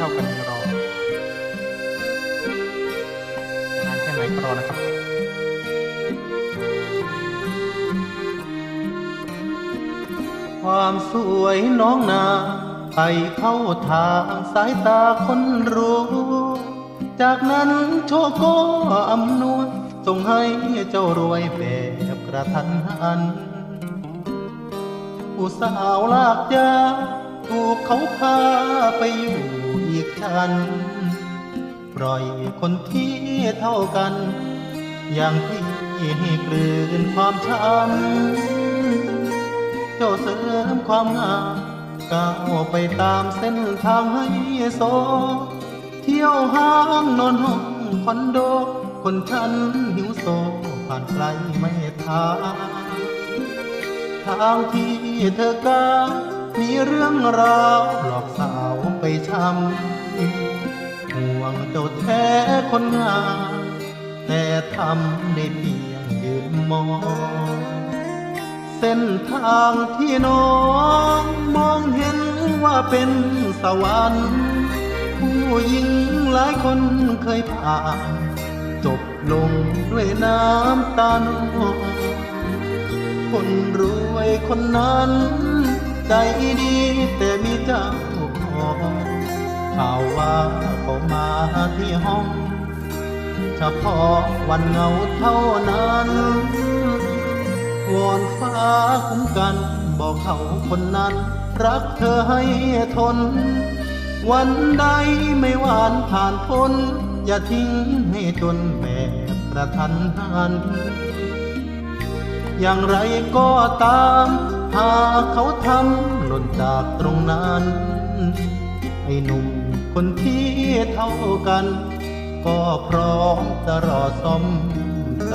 เท่ากันยังรอนานแค่ไหนรอนะครับความสวยน้องนาไปเข้าทางสายตาคนรู้ จากนั้นโชคก็อำนวยส่งให้เจ้ารวยแบบกระทันหัน ผู้สาวลากยาถูกเขาพาไปอยู่ อีกชั้นปล่อยคนที่เท่ากัน อย่างที่ให้กลืนความช้ำเจ้าเสริมความงามก้าวไปตามเส้นทางให้โซ เที่ยวห้างนอนห้องคอนโด คนฉันหิวโซผ่านไกลไม่ทางทางที่เธอก้าวมีเรื่องราวหลอกสาวไปช้ำ งเจ้าแท้คนงามแต่ทำได้เพียงยืนมอง เส้นทางที่น้องมองเห็นว่าเป็นสวรรค์ผู้หญิงหลายคนเคยผ่าน จบลงด้วยน้ำตาหนองคนรวยคนนั้น ใจดีแต่มีเจ้าของ ข่าวว่าเขามาที่ห้อง เฉพาะวันเงาเท่านั้นวอนฟ้าคุ้มกัน บอกเขาคนนั้น รักเธอให้ทน วันใดไม่หวานผ่านพ้น อย่าทิ้งให้จนแบบกระทันหัน อย่างไรก็ตาม หากเขาทำหล่นจากตรงนั้น ไอ้หนุ่ม คนที่เท่ากัน ก็พร้อมจะรอสมใจ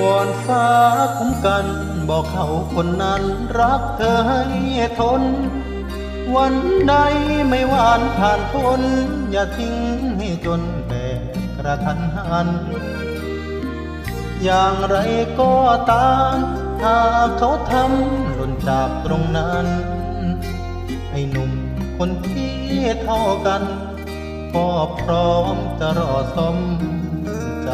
วอนฟ้าคุ้มกัน บอกเขาคนนั้นรักเธอให้ทน วันใดไม่หวานผ่านพ้นอย่าทิ้งให้จนแบบกระทันหัน อย่างไรก็ตามหากเขาทำหล่นจากตรงนั้น ไอ้หนุ่มคนที่เท่ากัน ก็พร้อมจะรอสมใจ